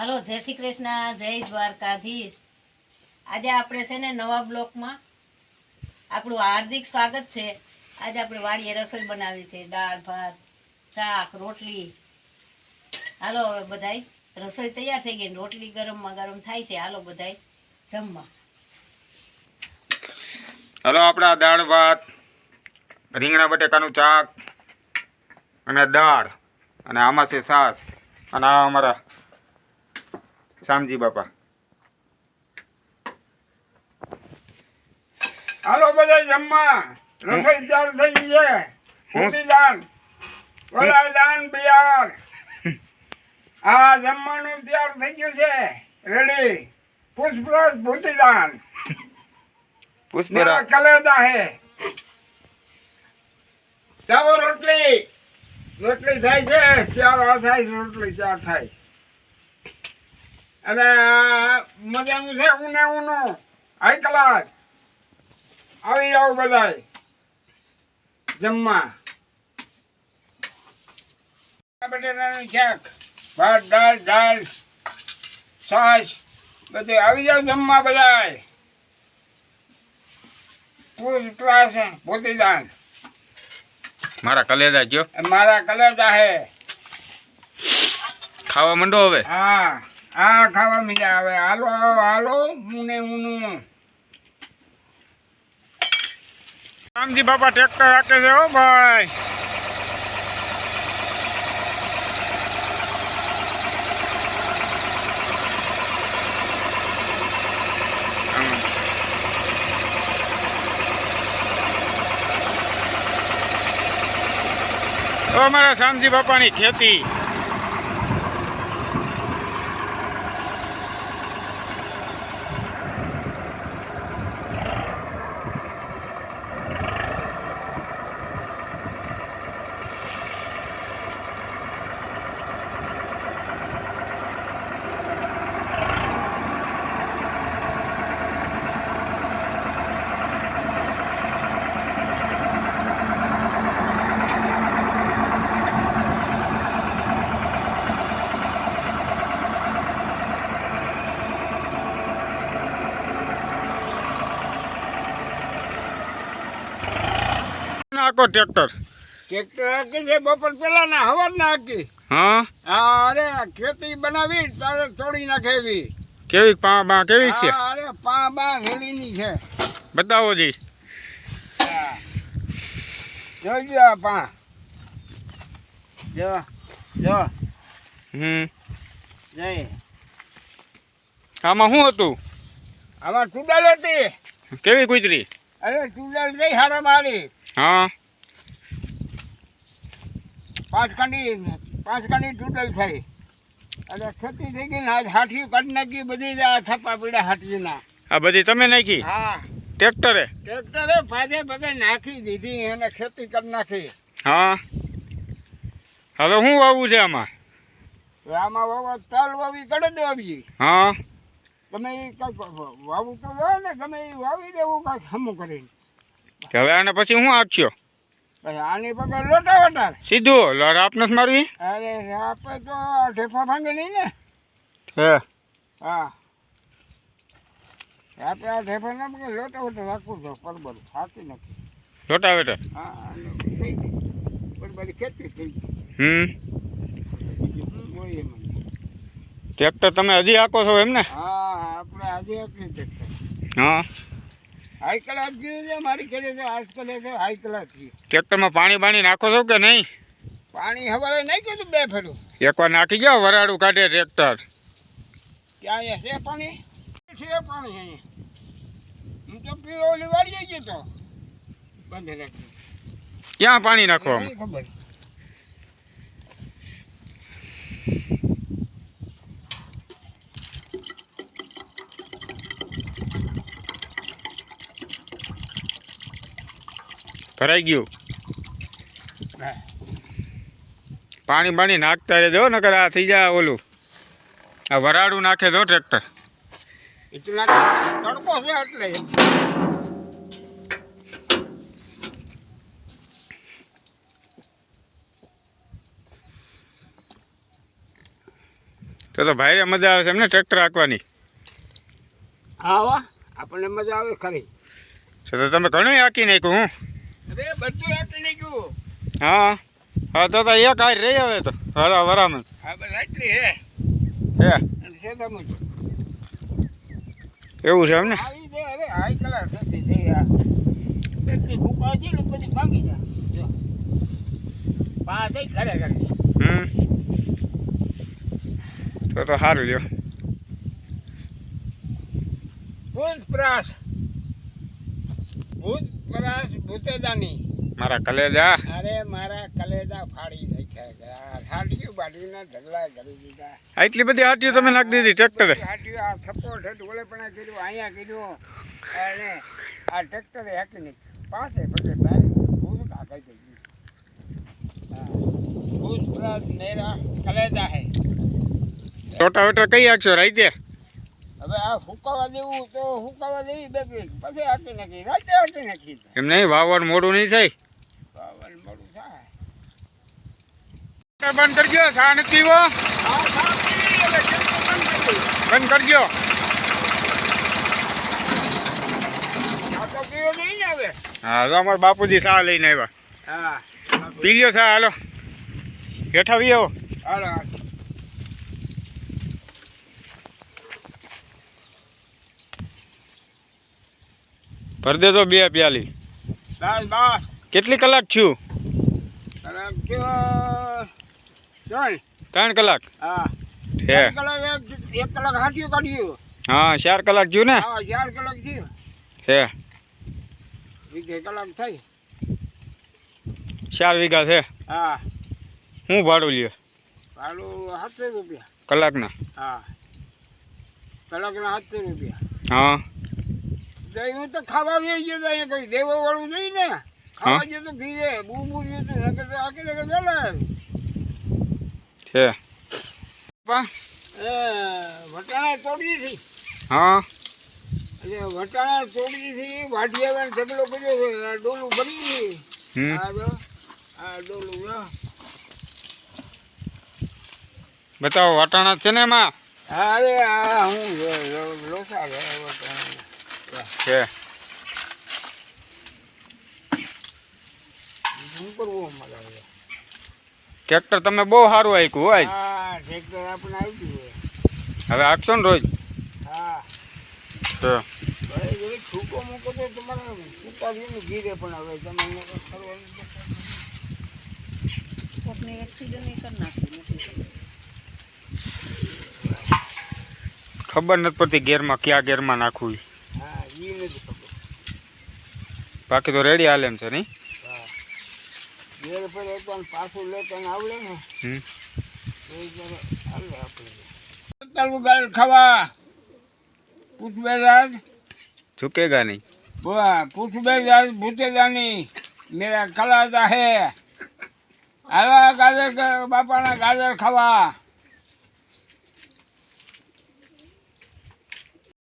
હાલો, જય શ્રી કૃષ્ણ, જય દ્વારકાધીશ. આજે આપણે છે ને નવા બ્લોકમાં આપણું હાર્દિક સ્વાગત છે. આજે આપણે વાડીએ રસોઈ બનાવી છે. દાળ, ભાત, શાક, રોટલી. હાલો, હવે બધાય રસોઈ તૈયાર થઈ ગઈ રોટલી ગરમમાં ગરમ થાય છે. હાલો, બધાય જમવા. હલો, આપણા દાળ, ભાત, રીંગણા, બટેકાનું શાક અને દાળ. અને આમાં છે સાસ. અને આ અમારા શામજી બાપા. હાલો બધા જમવા. રસોઈ તૈયાર થઈ ગઈ છે. ઊંધી દાન ઓલા દાન બિયાર. આ જમવાનું તૈયાર થઈ ગયું છે. રેડી પુષ્પરાજ ભૂતિદાન પુષ્પરાજ. કલેદા હે ચાવો રોટલી. રોટલી થાય છે ચાર થાય રોટલી ચાર થાય. અને મજાનું છે ઊને ઊનું હાઈ કલાસ આવી જાઓ બધાય. જમવા. બટેટાનું શાક ભાત દાળ દાળ છાશ બધું. આવી જાઓ જમવા પ્રાસ પોતીદાન મારા કલેજા ગયો. મારા કલેજા હે. ખાવા મંડો હવે? હા. હા ખાવા મજા આવે. હાલો હાલો. મુને રામજી બાપા ટ્રેક્ટર રાખે છે હો, ભાઈ. અમારા શામજી બાપાની ખેતી. નાખો ટ્રેક્ટર ટ્રેક્ટર હાકી છે બપોર પેલા ના હવાર ના હાકી. હા? અરે ખેતી બનાવી તારે તોડી નાખે એવી. કેવી પા બા કેવી છે? અરે પા બા રેડીની છે. બતાવો જી. જોઈ આ પા. જો જો. હમ. જય આમાં શું હતું? આમાં ચૂડલ હતી. કેવી કૂતરી? અરે ચૂડલ ગઈ હારા મારી હા. પાંચ કાંડી પાંચ કાંડી ચૂડલ થઈ. અને ખેતી થઈ ગઈ ને આજ હાઠી કાઢી નાખી બધી જ આ થપ્પા પીડા હાથીના આ બધી તમે નાખી? હા. ટ્રેક્ટરે? ટ્રેક્ટરે પાછે બધે નાખી દીધી અને ખેતી કરી નાખી. હા. હવે શું વાવવું છે આમાં? આમાં વાવવા તલ વાવી કડે દેવી હા. તમે એ કંઈક વાવું તો ને ગમે એ વાવી દેવું કાંઈક હમું કરીને. હવે આને પછી હું પછી આની પકડ લોટા વટાર સીધું રાપ નથી મારવી? અરે આપણે તો આ ઢેફા ભાંગે નહીં ને. હે. હા. આપણે આ ઢેફા ના લોટા વટાર રાખવું છે પરબર થાકી નથી. હા અને થઈ ગઈ બધી ખેતી થઈ ગઈ. હમ. ટ્રેક્ટર તમે હજી આખો છો એમ ને હા આપણે હજી આપીએ ટ્રેક્ટર. હા. હાઈ ક્લાસ છે મારી આજ કરે છે હાઈ ક્લાસ છે. ટ્રેક્ટરમાં પાણી બાણી નાખો છો કે નહીં? પાણી હવારે નહીં કીધું બે ફેરું. એકવાર નાખી ગયો વરાળું કાઢે ટ્રેક્ટર. ક્યાં અહીંયા છે પાણી? છે પાણી અહીંયા હું તો પીરો ઓલી જઈ ગયો તો. બંધ રાખી ક્યાં પાણી નાખવામાં ખબર. ભરાઈ ગયું. પાણી બાણી નાખતા રહેજો નકર આ થઈ જાય ઓલું. આ વરાળું નાખે જો ટ્રેક્ટર. તડકો છે એટલે તો તો ભાઈ મજા આવે છે એમને ટ્રેક્ટર હાંકવાની. હા આપણને મજા આવે ખરી. તો તમે ઘણું હાંકી નાખ્યું હું. હા. હા તો તો એક આજ રહી હવે તો. હરા વરામણ હા હે. જ. એવું છે એમને તો છે અરે હાઈ કલર ભૂતેદાની મારા કલેજા? અરે મારા કલેજા ફાડી નાખ્યા હાડીયું બાડીના ઢગલા કરી દીધા. આટલી બધી હાટીઓ તમે નાખી દીધી ટ્રેક્ટરે? હાડીયું આ થપ્પો ઠેઠ ઓલે પણ કર્યું અહીંયા કર્યું. અને આ ટ્રેક્ટરે હાકી નહીં પાસે પછી તારી ભૂત થઈ હા. ભૂત પ્રાસ નેરા કલેજા હે. ટોટા વોટા કઈ આખશો રાઈતે? હવે એમ નહીં વાવર મોડું નહીં થાય? પાવન મોડું થાય. બંધ કરજો સા નથી પીવો. બંધ કરી બંધ કરજો. હા તો અમારા બાપુજી સા લઈને આવ્યા. હા. પી લ્યો સા હાલો. હેઠા વી આવો. હાલો. ભર દેજો બે પ્યાલી. કેટલી કલાક થયો. ત્રણ કલાક? હા ચાર કલાક થયું ને? હા ચાર કલાક થયું. હે. વીઘે કલાક થઈ. ચાર વીઘા છે? હા. હું ભાડું લ્યો? ભાડું સાતસો રૂપિયા. કલાકના? હા. કલાકના સાતસો રૂપિયા. હા. તો હું તો ખાવા લઈ ગયો તો અહીંયા કઈ દેવો વાળું નહીં ને ખાવા ગયો તો ઘીરે બૂબુ ગયો તો નકર તો આખી નકર ચાલે છે વટાણા તોડી હતી હા એટલે વટાણા તોડી હતી વાઢિયાવાન ઢગલો કર્યો છે ડોલું ભરી હમ આ આ ડોલું બતાવો વટાણા છે ને એમાં અરે આ હું લોસા વટાણા છે? ટ્રેક્ટર તમે બહુ સારું આપ્યું હોય. હા ટ્રેક્ટર આપણે આવી ગયું હવે આપશો ને રોજ? હા. છે ભાઈ જો છૂકો મૂકો તો તમારે ઉપાડીને ગીરે પણ હવે તમે ખબર નથી પડતી ગેરમાં ક્યાં ગેરમાં નાખવું એ નથી ખબર બાકી તો રેડી હાલે એમ છે નહીં? ઘેર પર એકવાર પાછું લેતા આવડે ને હાલે આપણે. તારું ગાળ ખાવા. પૂછબે રાજ ઝુકેગા નહીં. વાહ પૂછબે રાજ ભૂતેદાની મેરા કલાતા હે આવા ગાજર બાપાના ગાજર ખાવા.